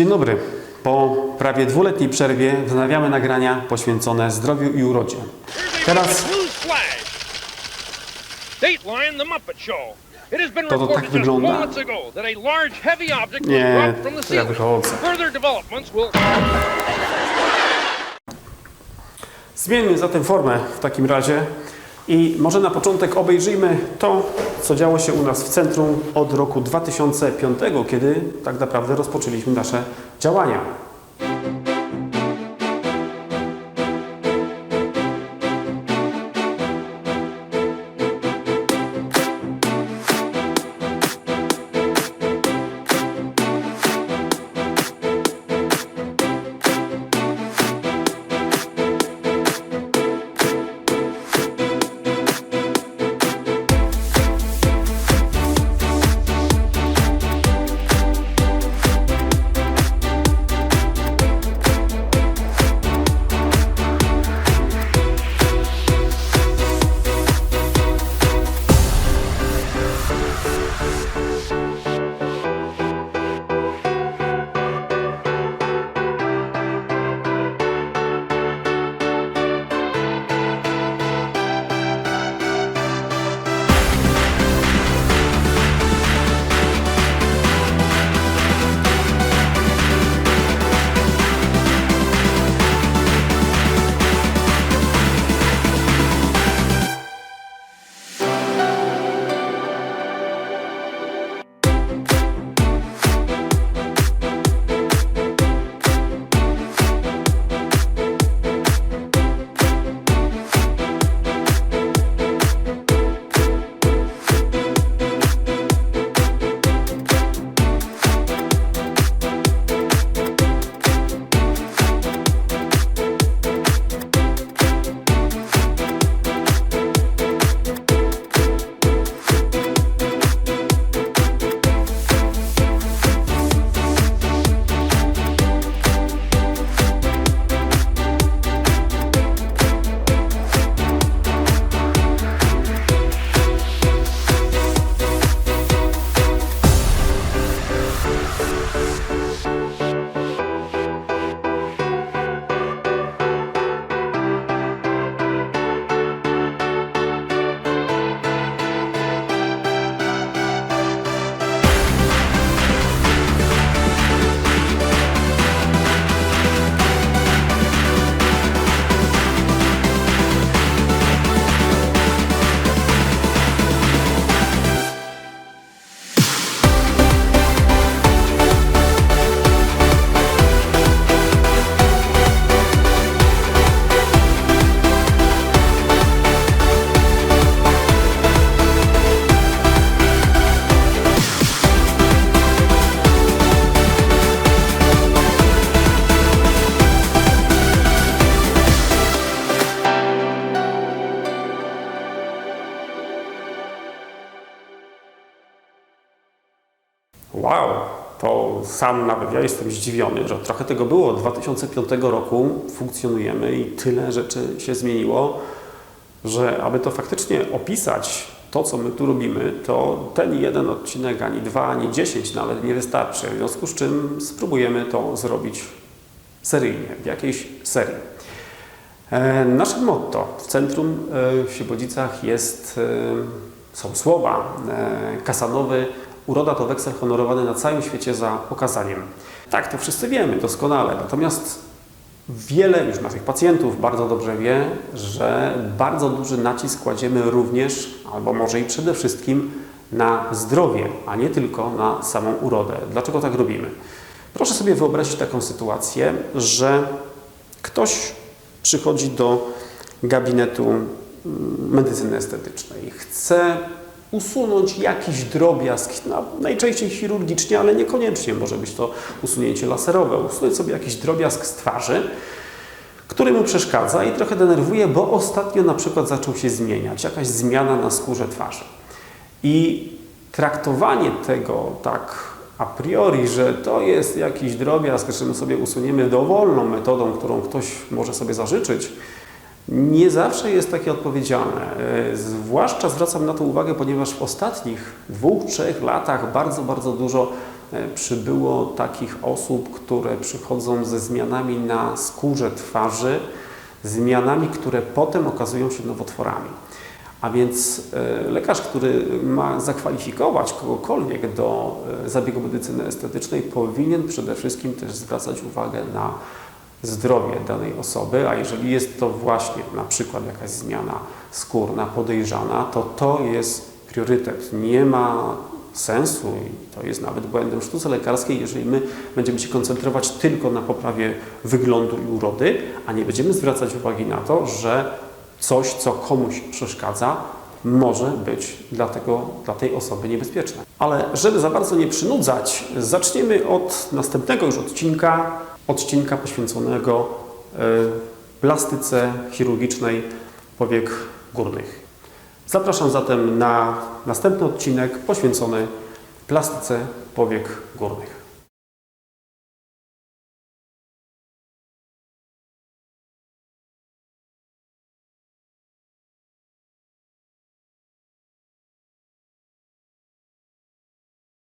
Dzień dobry. Po prawie dwuletniej przerwie wznawiamy nagrania poświęcone zdrowiu i urodzie. Teraz To to tak wygląda? Nie, to ja wychodzę. Zmieńmy zatem formę w takim razie i może na początek obejrzyjmy to, co działo się u nas w centrum od roku 2005, kiedy tak naprawdę rozpoczęliśmy nasze działania. Wow, to sam nawet ja jestem zdziwiony, że trochę tego było. Od 2005 roku funkcjonujemy i tyle rzeczy się zmieniło, że aby to faktycznie opisać to, co my tu robimy, to ten jeden odcinek, ani dwa, ani dziesięć nawet nie wystarczy. W związku z czym spróbujemy to zrobić seryjnie, w jakiejś serii. E, Naszym motto w centrum e, w Siebodzicach jest, e, są słowa kasanowy Uroda to weksel honorowany na całym świecie za okazaniem. Tak, to wszyscy wiemy doskonale, natomiast wiele już naszych pacjentów bardzo dobrze wie, że bardzo duży nacisk kładziemy również, albo może i przede wszystkim na zdrowie, a nie tylko na samą urodę. Dlaczego tak robimy? Proszę sobie wyobrazić taką sytuację, że ktoś przychodzi do gabinetu mm, medycyny estetycznej. Chce usunąć jakiś drobiazg, najczęściej chirurgicznie, ale niekoniecznie. Może być to usunięcie laserowe. Usunąć sobie jakiś drobiazg z twarzy, który mu przeszkadza i trochę denerwuje, bo ostatnio na przykład zaczął się zmieniać, jakaś zmiana na skórze twarzy. I traktowanie tego tak a priori, że to jest jakiś drobiazg, że my sobie usuniemy dowolną metodą, którą ktoś może sobie zażyczyć, nie zawsze jest takie odpowiedzialne. E, Zwłaszcza zwracam na to uwagę, ponieważ w ostatnich dwóch, trzech latach bardzo, bardzo dużo e, przybyło takich osób, które przychodzą ze zmianami na skórze twarzy, zmianami, które potem okazują się nowotworami. A więc e, lekarz, który ma zakwalifikować kogokolwiek do zabiegu medycyny estetycznej, powinien przede wszystkim też zwracać uwagę na zdrowie danej osoby, a jeżeli jest to właśnie na przykład jakaś zmiana skórna podejrzana, to to jest priorytet. Nie ma sensu i to jest nawet błędem sztuce lekarskiej, jeżeli my będziemy się koncentrować tylko na poprawie wyglądu i urody, a nie będziemy zwracać uwagi na to, że coś, co komuś przeszkadza, może być dla, tego, dla tej osoby niebezpieczne. Ale żeby za bardzo nie przynudzać, zaczniemy od następnego już odcinka, odcinka poświęconego e, plastyce chirurgicznej powiek górnych. Zapraszam zatem na następny odcinek poświęcony plastyce powiek górnych.